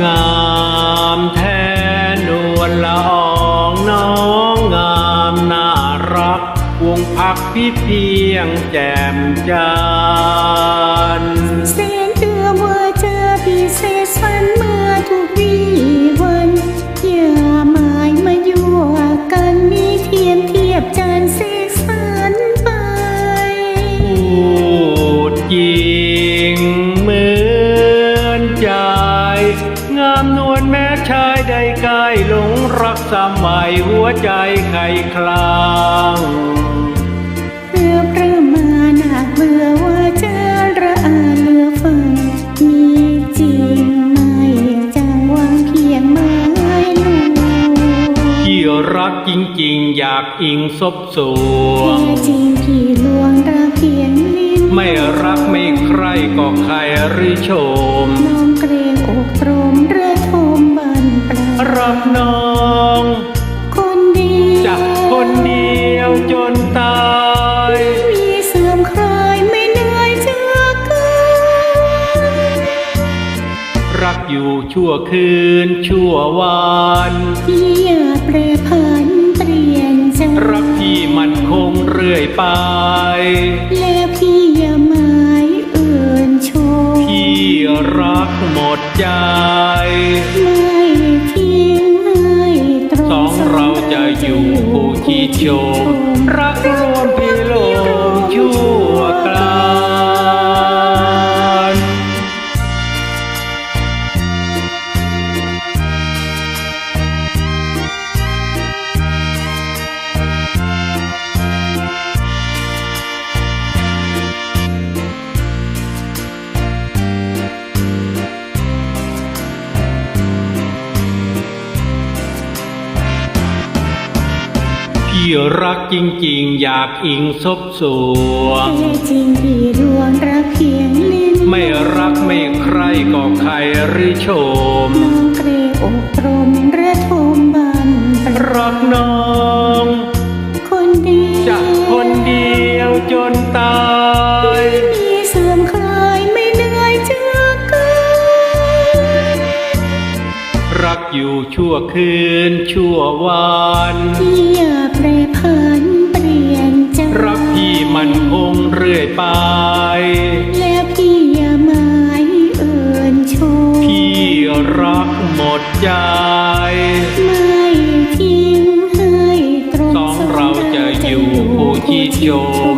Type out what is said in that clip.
งามแท้นวลละอองน้องงามน่ารัก วงพักพี่เพียงแจ่มจันทร์เสียงเตือว่าเจอพิเศษสันเมื่อทุกวีวันอย่าหมายมายั่วกันมีเทียมเทียบจานเสกสรรไปพูดจริง ชายใดใกล้หลงรักสมัยหัวใจใครคลางเพื่อประมาณหากเบื่อว่าเจอระอาเหลือฟังมีจริงไหมจังหวังเพียงไม้ลูกที่รักจริงๆ อยากอิงซบสวแท้งจริงพี่ลวงรักเพียงลิ้นไม่รักไม่ใครก็ใครหรือชมน้องเกรงอกตรม น้อง คนดีจากคนเดียวจนตายมีเสื่อมคลายไม่เหนื่อยจากกันรักอยู่ชั่วคืนชั่ววันพี่อย่าแปรผันเปลี่ยนใจรักพี่มันคงเรื่อยไปแล้วพี่อย่าหมายเอื่นชมพี่รักหมดใจ อยู่ผู้ที่ชมรักรวมพี่ลงชั่ พี่รักจริง ๆ อยากอิงซบสวงแท้จริงพี่ดวงรักเพียงลิ้นไม่รักไม่ใครก็ใครหรือชมน้องเกรงอกตรมระทมบันปลายรักน้อง อยู่ชั่วคืนชั่ววันพี่อย่าแปรผันเปลี่ยนใจรักพี่มันคงเรื่อยไปแล้วพี่อย่าหมายเอื่นชมพี่รักหมดใจไม่ทิ้งให้ตรงสองเราจะอยู่ผู้ที่ชม